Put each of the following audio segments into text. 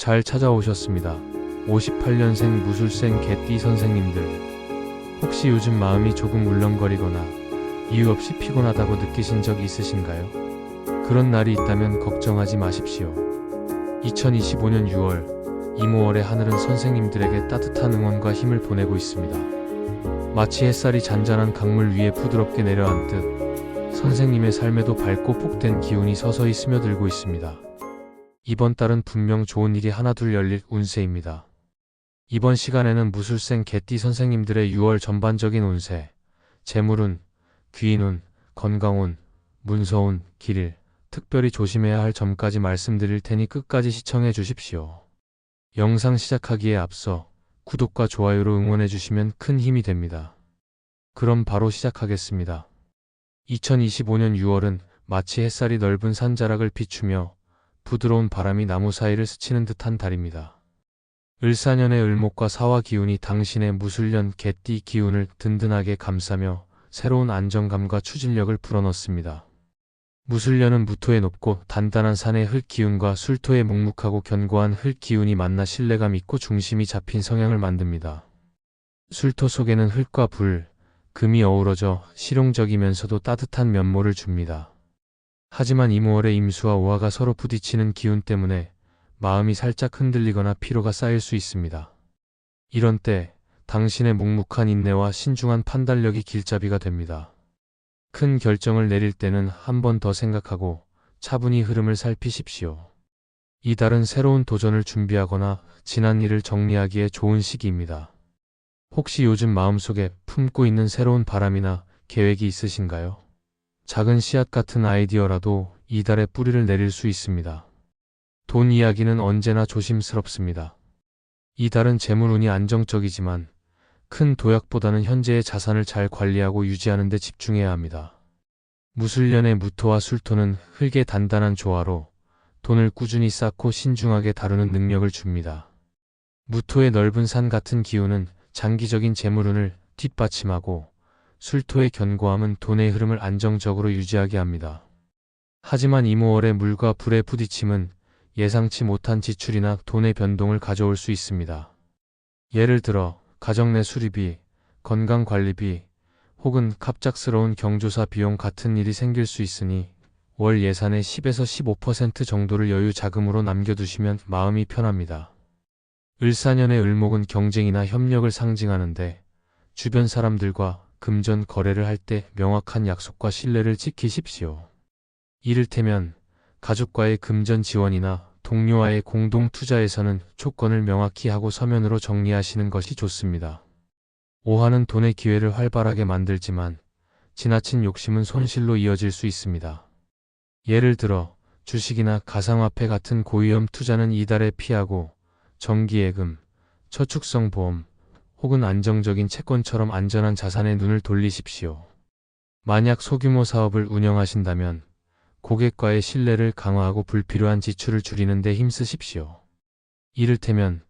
잘 찾아오셨습니다. 58년생 무술생 개띠 선생님들. 혹시 요즘 마음이 조금 울렁거리거나 이유 없이 피곤하다고 느끼신 적 있으신가요? 그런 날이 있다면 걱정하지 마십시오. 2025년 6월 이모월의 하늘은 선생님들에게 따뜻한 응원과 힘을 보내고 있습니다. 마치 햇살이 잔잔한 강물 위에 부드럽게 내려앉듯 선생님의 삶에도 밝고 복된 기운이 서서히 스며들고 있습니다. 이번 달은 분명 좋은 일이 하나둘 열릴 운세입니다. 이번 시간에는 무술생 개띠 선생님들의 6월 전반적인 운세, 재물운, 귀인운, 건강운, 문서운, 길일, 특별히 조심해야 할 점까지 말씀드릴 테니 끝까지 시청해 주십시오. 영상 시작하기에 앞서 구독과 좋아요로 응원해 주시면 큰 힘이 됩니다. 그럼 바로 시작하겠습니다. 2025년 6월은 마치 햇살이 넓은 산자락을 비추며 부드러운 바람이 나무 사이를 스치는 듯한 달입니다. 을사년의 을목과 사화 기운이 당신의 무술년 개띠 기운을 든든하게 감싸며 새로운 안정감과 추진력을 불어넣습니다. 무술년은 무토의 높고 단단한 산의 흙 기운과 술토의 묵묵하고 견고한 흙 기운이 만나 신뢰감 있고 중심이 잡힌 성향을 만듭니다. 술토 속에는 흙과 불, 금이 어우러져 실용적이면서도 따뜻한 면모를 줍니다. 하지만 이모월의 임수와 오화가 서로 부딪히는 기운 때문에 마음이 살짝 흔들리거나 피로가 쌓일 수 있습니다. 이런 때 당신의 묵묵한 인내와 신중한 판단력이 길잡이가 됩니다. 큰 결정을 내릴 때는 한 번 더 생각하고 차분히 흐름을 살피십시오. 이 달은 새로운 도전을 준비하거나 지난 일을 정리하기에 좋은 시기입니다. 혹시 요즘 마음속에 품고 있는 새로운 바람이나 계획이 있으신가요? 작은 씨앗 같은 아이디어라도 이달에 뿌리를 내릴 수 있습니다. 돈 이야기는 언제나 조심스럽습니다. 이달은 재물운이 안정적이지만 큰 도약보다는 현재의 자산을 잘 관리하고 유지하는 데 집중해야 합니다. 무술년의 무토와 술토는 흙의 단단한 조화로 돈을 꾸준히 쌓고 신중하게 다루는 능력을 줍니다. 무토의 넓은 산 같은 기운은 장기적인 재물운을 뒷받침하고 술토의 견고함은 돈의 흐름을 안정적으로 유지하게 합니다. 하지만 이모월의 물과 불의 부딪힘은 예상치 못한 지출이나 돈의 변동을 가져올 수 있습니다. 예를 들어 가정 내 수리비, 건강관리비, 혹은 갑작스러운 경조사 비용 같은 일이 생길 수 있으니 월 예산의 10에서 15% 정도를 여유 자금으로 남겨두시면 마음이 편합니다. 을사년의 을목은 경쟁이나 협력을 상징하는데 주변 사람들과 금전 거래를 할 때 명확한 약속과 신뢰를 지키십시오. 이를테면 가족과의 금전 지원이나 동료와의 공동 투자에서는 조건을 명확히 하고 서면으로 정리하시는 것이 좋습니다. 오화는 돈의 기회를 활발하게 만들지만 지나친 욕심은 손실로 이어질 수 있습니다. 예를 들어 주식이나 가상화폐 같은 고위험 투자는 이달에 피하고 정기예금, 저축성 보험 혹은 안정적인 채권처럼 안전한 자산에 눈을 돌리십시오. 만약 소규모 사업을 운영하신다면 고객과의 신뢰를 강화하고 불필요한 지출을 줄이는 데 힘쓰십시오. 이를테면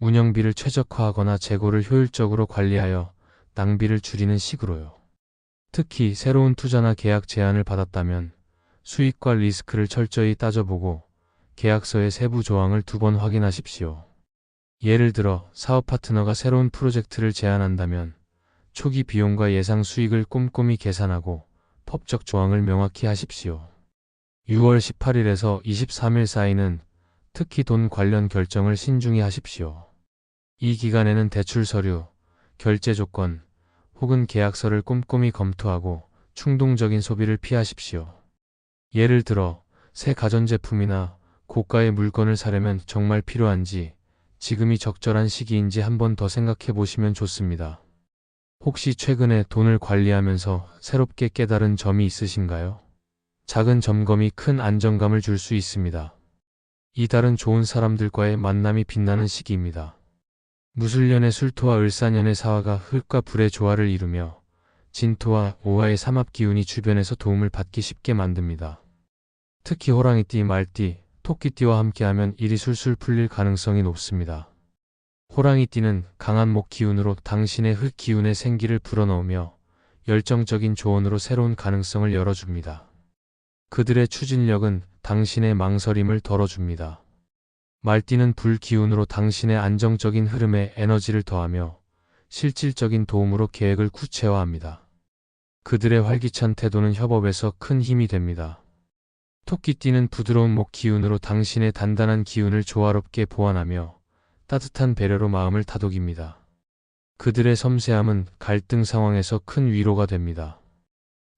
운영비를 최적화하거나 재고를 효율적으로 관리하여 낭비를 줄이는 식으로요. 특히 새로운 투자나 계약 제안을 받았다면 수익과 리스크를 철저히 따져보고 계약서의 세부 조항을 두 번 확인하십시오. 예를 들어 사업 파트너가 새로운 프로젝트를 제안한다면 초기 비용과 예상 수익을 꼼꼼히 계산하고 법적 조항을 명확히 하십시오. 6월 18일에서 23일 사이는 특히 돈 관련 결정을 신중히 하십시오. 이 기간에는 대출 서류, 결제 조건, 혹은 계약서를 꼼꼼히 검토하고 충동적인 소비를 피하십시오. 예를 들어 새 가전제품이나 고가의 물건을 사려면 정말 필요한지 지금이 적절한 시기인지 한번 더 생각해 보시면 좋습니다. 혹시 최근에 돈을 관리하면서 새롭게 깨달은 점이 있으신가요? 작은 점검이 큰 안정감을 줄 수 있습니다. 이달은 좋은 사람들과의 만남이 빛나는 시기입니다. 무술년의 술토와 을사년의 사화가 흙과 불의 조화를 이루며 진토와 오화의 삼합 기운이 주변에서 도움을 받기 쉽게 만듭니다. 특히 호랑이띠, 말띠, 토끼띠와 함께하면 일이 술술 풀릴 가능성이 높습니다. 호랑이띠는 강한 목 기운으로 당신의 흙 기운의 생기를 불어넣으며 열정적인 조언으로 새로운 가능성을 열어줍니다. 그들의 추진력은 당신의 망설임을 덜어줍니다. 말띠는 불 기운으로 당신의 안정적인 흐름에 에너지를 더하며 실질적인 도움으로 계획을 구체화합니다. 그들의 활기찬 태도는 협업에서 큰 힘이 됩니다. 토끼띠는 부드러운 목 기운으로 당신의 단단한 기운을 조화롭게 보완하며 따뜻한 배려로 마음을 다독입니다. 그들의 섬세함은 갈등 상황에서 큰 위로가 됩니다.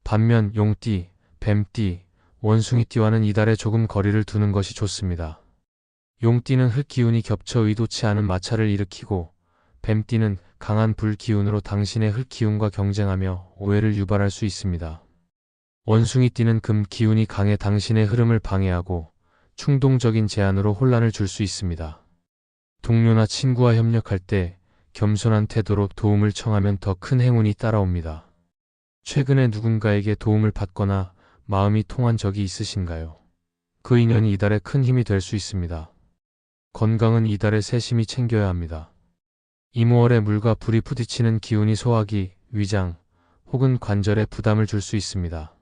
반면 용띠, 뱀띠, 원숭이띠와는 이달에 조금 거리를 두는 것이 좋습니다. 용띠는 흙 기운이 겹쳐 의도치 않은 마찰을 일으키고 뱀띠는 강한 불 기운으로 당신의 흙 기운과 경쟁하며 오해를 유발할 수 있습니다. 원숭이 띠는 금 기운이 강해 당신의 흐름을 방해하고 충동적인 제안으로 혼란을 줄 수 있습니다. 동료나 친구와 협력할 때 겸손한 태도로 도움을 청하면 더 큰 행운이 따라옵니다. 최근에 누군가에게 도움을 받거나 마음이 통한 적이 있으신가요? 그 인연이 이달에 큰 힘이 될 수 있습니다. 건강은 이달에 세심히 챙겨야 합니다. 이모월에 물과 불이 부딪히는 기운이 소화기, 위장 혹은 관절에 부담을 줄 수 있습니다.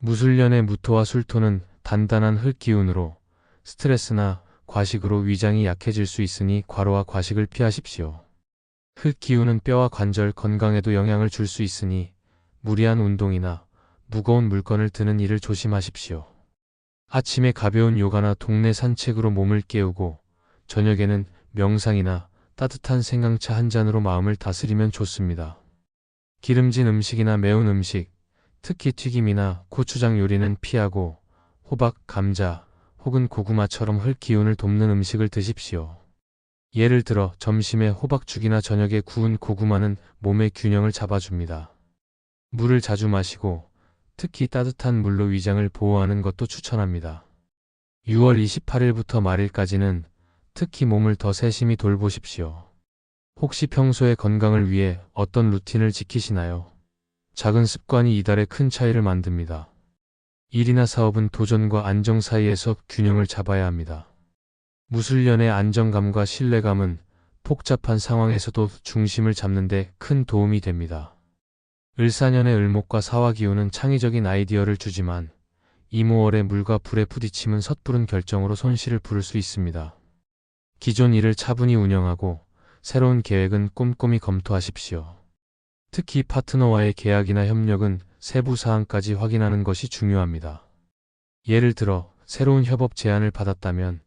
무술년의 무토와 술토는 단단한 흙 기운으로 스트레스나 과식으로 위장이 약해질 수 있으니 과로와 과식을 피하십시오. 흙 기운은 뼈와 관절 건강에도 영향을 줄 수 있으니 무리한 운동이나 무거운 물건을 드는 일을 조심하십시오. 아침에 가벼운 요가나 동네 산책으로 몸을 깨우고 저녁에는 명상이나 따뜻한 생강차 한 잔으로 마음을 다스리면 좋습니다. 기름진 음식이나 매운 음식, 특히 튀김이나 고추장 요리는 피하고 호박, 감자 혹은 고구마처럼 흙 기운을 돕는 음식을 드십시오. 예를 들어 점심에 호박죽이나 저녁에 구운 고구마는 몸의 균형을 잡아줍니다. 물을 자주 마시고 특히 따뜻한 물로 위장을 보호하는 것도 추천합니다. 6월 28일부터 말일까지는 특히 몸을 더 세심히 돌보십시오. 혹시 평소에 건강을 위해 어떤 루틴을 지키시나요? 작은 습관이 이달에 큰 차이를 만듭니다. 일이나 사업은 도전과 안정 사이에서 균형을 잡아야 합니다. 무술년의 안정감과 신뢰감은 복잡한 상황에서도 중심을 잡는데 큰 도움이 됩니다. 을사년의 을목과 사화 기운은 창의적인 아이디어를 주지만 이모월의 물과 불의 부딪힘은 섣부른 결정으로 손실을 부를 수 있습니다. 기존 일을 차분히 운영하고 새로운 계획은 꼼꼼히 검토하십시오. 특히 파트너와의 계약이나 협력은 세부 사항까지 확인하는 것이 중요합니다. 예를 들어 새로운 협업 제안을 받았다면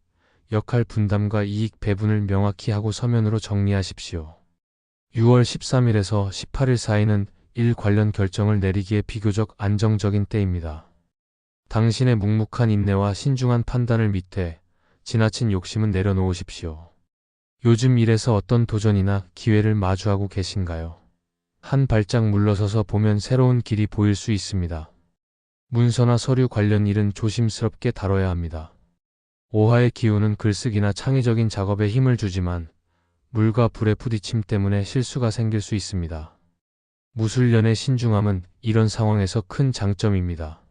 역할 분담과 이익 배분을 명확히 하고 서면으로 정리하십시오. 6월 13일에서 18일 사이는 일 관련 결정을 내리기에 비교적 안정적인 때입니다. 당신의 묵묵한 인내와 신중한 판단을 밑에 지나친 욕심은 내려놓으십시오. 요즘 일에서 어떤 도전이나 기회를 마주하고 계신가요? 한 발짝 물러서서 보면 새로운 길이 보일 수 있습니다. 문서나 서류 관련 일은 조심스럽게 다뤄야 합니다. 오화의 기운은 글쓰기나 창의적인 작업에 힘을 주지만 물과 불의 부딪힘 때문에 실수가 생길 수 있습니다. 무술년의 신중함은 이런 상황에서 큰 장점입니다.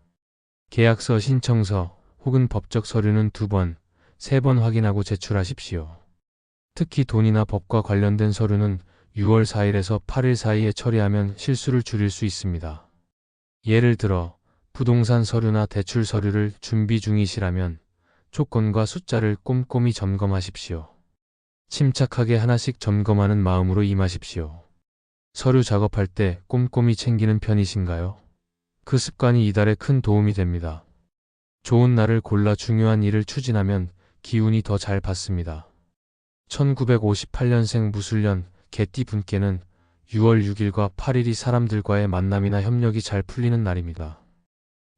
계약서 신청서 혹은 법적 서류는 두 번, 세 번 확인하고 제출하십시오. 특히 돈이나 법과 관련된 서류는 6월 4일에서 8일 사이에 처리하면 실수를 줄일 수 있습니다. 예를 들어 부동산 서류나 대출 서류를 준비 중이시라면 조건과 숫자를 꼼꼼히 점검하십시오. 침착하게 하나씩 점검하는 마음으로 임하십시오. 서류 작업할 때 꼼꼼히 챙기는 편이신가요? 그 습관이 이달에 큰 도움이 됩니다. 좋은 날을 골라 중요한 일을 추진하면 기운이 더 잘 받습니다. 1958년생 무술년 개띠 분께는 6월 6일과 8일이 사람들과의 만남이나 협력이 잘 풀리는 날입니다.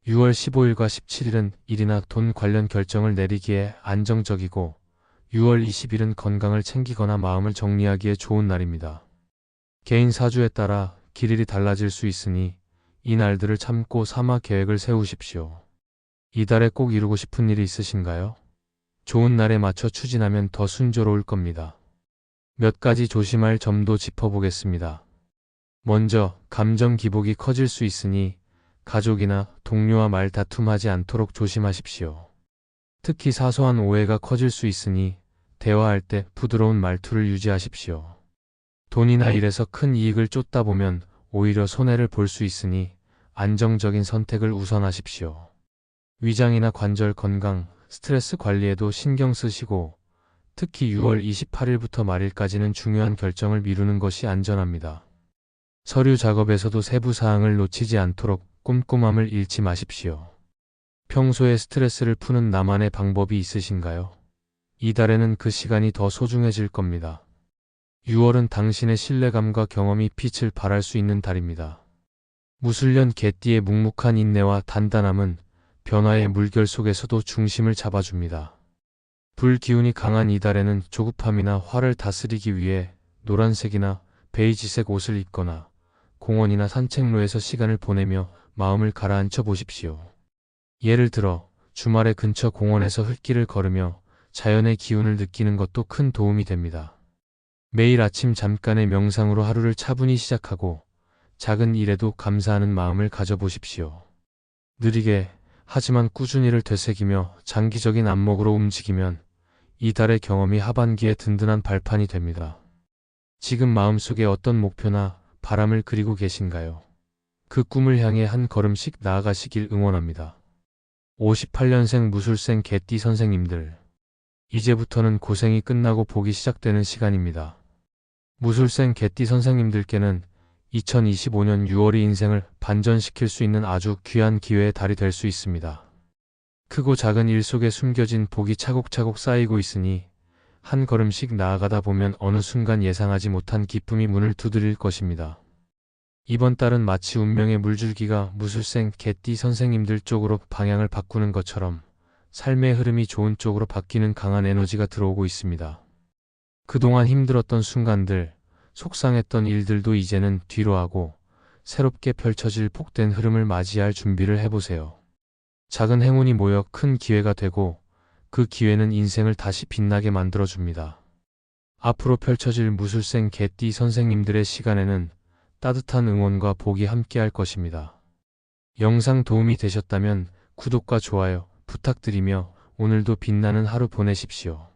6월 15일과 17일은 일이나 돈 관련 결정을 내리기에 안정적이고 6월 20일은 건강을 챙기거나 마음을 정리하기에 좋은 날입니다. 개인 사주에 따라 길일이 달라질 수 있으니 이 날들을 참고 삼아 계획을 세우십시오. 이달에 꼭 이루고 싶은 일이 있으신가요? 좋은 날에 맞춰 추진하면 더 순조로울 겁니다. 몇 가지 조심할 점도 짚어보겠습니다. 먼저 감정 기복이 커질 수 있으니 가족이나 동료와 말 다툼하지 않도록 조심하십시오. 특히 사소한 오해가 커질 수 있으니 대화할 때 부드러운 말투를 유지하십시오. 돈이나 일에서 큰 이익을 쫓다 보면 오히려 손해를 볼 수 있으니 안정적인 선택을 우선하십시오. 위장이나 관절 건강, 스트레스 관리에도 신경 쓰시고 특히 6월 28일부터 말일까지는 중요한 결정을 미루는 것이 안전합니다. 서류 작업에서도 세부 사항을 놓치지 않도록 꼼꼼함을 잃지 마십시오. 평소에 스트레스를 푸는 나만의 방법이 있으신가요? 이달에는 그 시간이 더 소중해질 겁니다. 6월은 당신의 신뢰감과 경험이 빛을 발할 수 있는 달입니다. 무술년 개띠의 묵묵한 인내와 단단함은 변화의 물결 속에서도 중심을 잡아줍니다. 불 기운이 강한 이달에는 조급함이나 화를 다스리기 위해 노란색이나 베이지색 옷을 입거나 공원이나 산책로에서 시간을 보내며 마음을 가라앉혀 보십시오. 예를 들어 주말에 근처 공원에서 흙길을 걸으며 자연의 기운을 느끼는 것도 큰 도움이 됩니다. 매일 아침 잠깐의 명상으로 하루를 차분히 시작하고 작은 일에도 감사하는 마음을 가져보십시오. 느리게 하지만 꾸준히를 되새기며 장기적인 안목으로 움직이면 이달의 경험이 하반기에 든든한 발판이 됩니다. 지금 마음속에 어떤 목표나 바람을 그리고 계신가요? 그 꿈을 향해 한 걸음씩 나아가시길 응원합니다. 58년생 무술생 개띠 선생님들. 이제부터는 고생이 끝나고 복이 시작되는 시간입니다. 무술생 개띠 선생님들께는 2025년 6월이 인생을 반전시킬 수 있는 아주 귀한 기회의 달이 될 수 있습니다. 크고 작은 일 속에 숨겨진 복이 차곡차곡 쌓이고 있으니 한 걸음씩 나아가다 보면 어느 순간 예상하지 못한 기쁨이 문을 두드릴 것입니다. 이번 달은 마치 운명의 물줄기가 무술생 개띠 선생님들 쪽으로 방향을 바꾸는 것처럼 삶의 흐름이 좋은 쪽으로 바뀌는 강한 에너지가 들어오고 있습니다. 그동안 힘들었던 순간들, 속상했던 일들도 이제는 뒤로 하고 새롭게 펼쳐질 복된 흐름을 맞이할 준비를 해보세요. 작은 행운이 모여 큰 기회가 되고 그 기회는 인생을 다시 빛나게 만들어줍니다. 앞으로 펼쳐질 무술생 개띠 선생님들의 시간에는 따뜻한 응원과 복이 함께할 것입니다. 영상 도움이 되셨다면 구독과 좋아요 부탁드리며 오늘도 빛나는 하루 보내십시오.